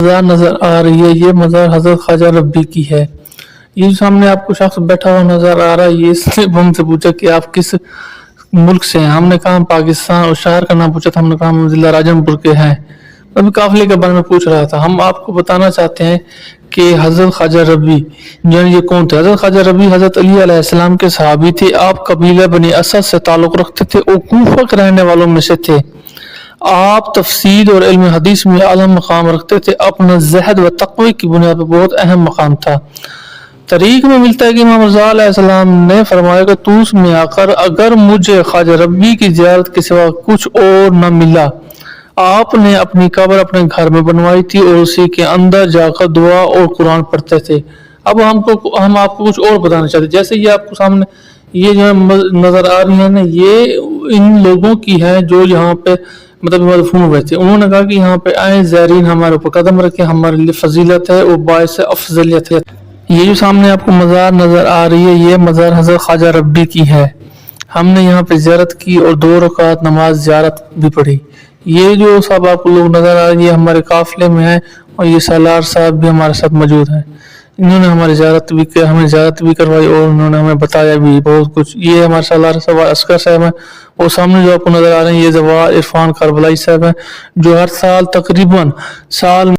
مزار نظر آ رہی ہے، یہ مزار حضرت خواجہ ربی کی ہے۔ یہ جو سامنے آپ کو شخص بیٹھا ہوا نظر آ رہا ہے، یہ اس نے ہم سے پوچھا کہ آپ کس ملک سے ہیں؟ ہم نے کہا پاکستان اور شہر کا نام پوچھا تھا، ہم نے کہا ہم ضلع راجن پور کے ہیں۔ ابھی قافلے کے بارے میں پوچھ رہا تھا۔ ہم آپ کو بتانا چاہتے ہیں کہ حضرت خواجہ ربی یعنی یہ کون تھے؟ حضرت خواجہ ربی حضرت علی علیہ السلام کے صحابی تھے۔ آپ قبیلہ بنی اسد سے تعلق رکھتے تھے اور کوفہ کے رہنے والوں میں سے تھے۔ آپ تفسیر اور علم حدیث میں اعلیٰ مقام رکھتے تھے، اپنا زہد و تقوی کی بنیاد پر بہت اہم مقام تھا۔ طریق میں ملتا ہے کہ امام رضا علیہ السلام نے فرمایا کہ توس میں آ کر اگر مجھے خواجہ ربی کی زیارت کے سوا کچھ اور نہ ملا، آپ نے اپنی قبر اپنے گھر میں بنوائی تھی اور اسی کے اندر جا کر دعا اور قرآن پڑھتے تھے۔ اب ہم کو ہم آپ کو کچھ اور بتانا چاہتے جیسے یہ آپ کو سامنے یہ جو نظر آ رہی ہے نا، یہ ان لوگوں کی ہے جو یہاں پہ مطلب مدفون ہوئے تھے۔ انہوں نے کہا کہ یہاں پہ آئیں، زائرین ہمارے اوپر قدم رکھیں، ہمارے لیے فضیلت ہے اور باعث افضلیت ہے۔ یہ جو سامنے آپ کو مزار نظر آ رہی ہے، یہ مزار حضرت خواجہ ربی کی ہے۔ ہم نے یہاں پہ زیارت کی اور دو رکعت نماز زیارت بھی پڑھی۔ یہ جو سب آپ کو لوگ نظر آ رہے ہیں، یہ ہمارے قافلے میں ہیں اور یہ سالار صاحب بھی ہمارے ساتھ موجود ہیں۔ انہوں نے ہماری زیارت بھی کیا ہمیں زیارت بھی کروائی اور انہوں نے ہمیں بتایا بھی بہت کچھ۔ یہ ہمارے سالار صاحب اسکر صاحب ہیں۔ اور سامنے جو آپ کو نظر آ رہے ہیں، یہ زوار عرفان کربلائی صاحب ہیں، جو ہر سال تقریباً سال